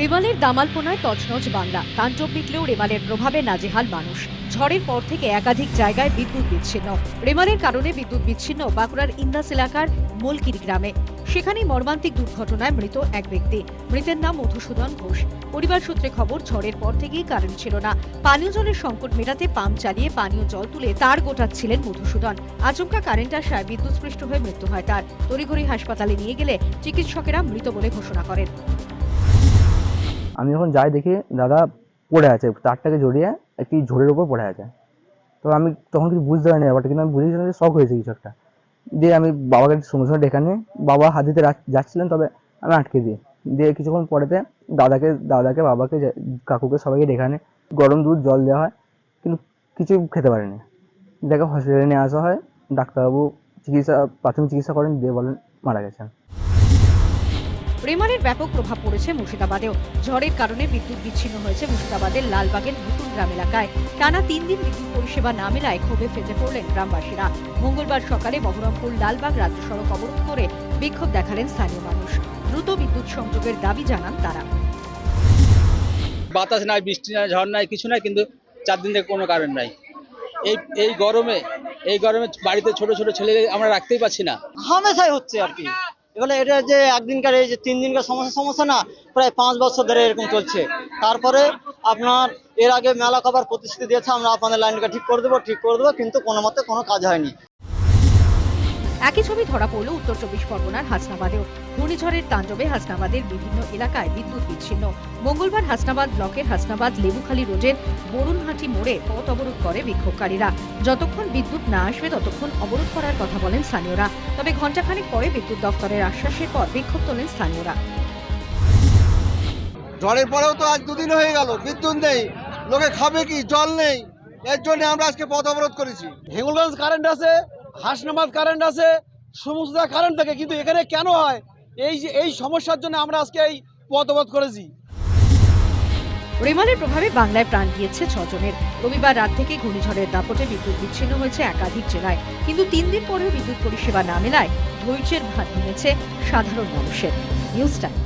রেমালের দামালপোনায় তছনছ বাংলা। তাণ্ডব মিটলেও রেমালের প্রভাবে নাজেহাল মানুষ। ঝড়ের পর থেকে একাধিক জায়গায় বিদ্যুৎ বিচ্ছিন্ন। রেমালের কারণে বিদ্যুৎ বিচ্ছিন্ন বাঁকুড়ার ইন্দাস এলাকার মোলকির গ্রামে। সেখানেই মর্মান্তিক দুর্ঘটনায় মৃত এক ব্যক্তি। মৃতের নাম মধুসূদন ঘোষ। পরিবার সূত্রে খবর, ঝড়ের পর থেকেই কারেন্ট ছিল না। পানীয় জলের সংকট মেটাতে পাম্প চালিয়ে পানীয় জল তুলে তার গোটাচ্ছিলেন মধুসূদন। আচমকা কারেন্ট আসায় বিদ্যুৎস্পৃষ্ট হয়ে মৃত্যু হয় তার। তড়িঘড়ি হাসপাতালে নিয়ে গেলে চিকিৎসকেরা মৃত বলে ঘোষণা করেন। আমি যখন যাই দেখি দাদা পড়ে আছে, তারটাকে জড়িয়ে একটি ঝোড়ের উপর পড়ে আছে। তো আমি তখন কিছু বুঝতে পারিনি ব্যাপারটা, কিন্তু আমি বুঝেছিলাম যে শখ হয়েছে কিছু একটা। দিয়ে আমি বাবাকে সঙ্গে সঙ্গে ডেকে নিয়ে বাবা হাত দিতে যাচ্ছিলেন, তবে আমি আটকে দিই। দিয়ে কিছুক্ষণ পরেতে দাদাকে দাদাকে, বাবাকে কাকুকে সবাইকে ডেকে আনে। গরম দুধ, জল দেওয়া হয়, কিন্তু কিছু খেতে পারেনি। দেখে হসপিটালে নিয়ে আসা হয়। ডাক্তারবাবু চিকিৎসা প্রাথমিক চিকিৎসা করেন, দিয়ে বলেন মারা গেছেন। রেমালের ব্যাপক প্রভাব পড়েছে মুর্শিদাবাদেও। ঝড়ের কারণে বিদ্যুৎ বিচ্ছিন্ন হয়েছে মুর্শিদাবাদের লালবাগের নতুন গ্রাম এলাকায়। টানা তিন দিন বিদ্যুৎ পরিষেবা না মেলায় ক্ষোভে ফেজে পড়লেন গ্রামবাসীরা। মঙ্গলবার সকালে বহরমপুর লালবাগ রাজ্য সড়ক অবরোধ করে বিক্ষোভ দেখালেন স্থানীয় মানুষ। দ্রুত বিদ্যুৎ সংযোগের দাবি জানান তারা। বাতাস নাই বৃষ্টি নাই ঝড় নাই কিছু নাই কিন্তু চার দিন থেকে কোনো কারণ নাই। এই এই গরমে এই গরমে বাড়িতে ছোট ছোট ছেলে আমরা রাখতেই পারছি না। হামেশাই হচ্ছে আর কি। এবারে এটা যে একদিনকার এই যে তিন দিনকার সমস্যা সমস্যা না, প্রায় পাঁচ বছর ধরে এরকম চলছে। তারপরে আপনার এর আগে মেলা কবার প্রতিশ্রুতি দিয়েছে, আমরা আপনাদের লাইনটা ঠিক করে দেবো, ঠিক করে দেবো, কিন্তু কোনো মতে কোনো কাজ হয়নি। একই ছবি ধরা পড়ল উত্তর চব্বিশ পরগনার হাসনাবাদেও। ঘূর্ণিঝড়ের তাণ্ডবে হাসনাবাদের বিভিন্ন এলাকায় বিদ্যুৎ বিচ্ছিন্ন। মঙ্গলবার হাসনাবাদ ব্লকের হাসনাবাদ লেবুখালী রোডের বরুণহাটি মোড়ে পথ অবরোধ করে বিক্ষোভকারীরা। যতক্ষণ বিদ্যুৎ না আসবে ততক্ষণ অবরোধ করার কথা বলেন স্থানীয়রা। তবে ঘণ্টাখানেক পরে বিদ্যুৎ দপ্তরের আশ্বাসের পর বিক্ষোভ তোলেন স্থানীয়রা। ঝড়ের পরেও তো আজ দুদিন হয়ে গেল। বিদ্যুৎ নেই। লোকে খাবে কি? জল নেই। এর জন্য আমরা আজকে পথ অবরোধ করেছি। হেঙ্গুলগঞ্জ কারেন্ট আছে। হাসনাবাদ কারেন্ট আছে সমস্ত কারেন্ট থাকে, কিন্তু এখানে কেন হয়? এই যে, এই সমস্যার জন্য আমরা আজকে এই পথ অবরোধ করেছি। রেমালের প্রভাবে বাংলায় প্রাণ গিয়েছে ছজনের। রবিবার রাত থেকে ঘূর্ণিঝড়ের দাপটে বিদ্যুৎ বিচ্ছিন্ন হয়েছে একাধিক জেলায়। কিন্তু তিন দিন পরেও বিদ্যুৎ পরিষেবা না মেলায় ধৈর্যের ভাত নিয়েছে সাধারণ মানুষের। News time.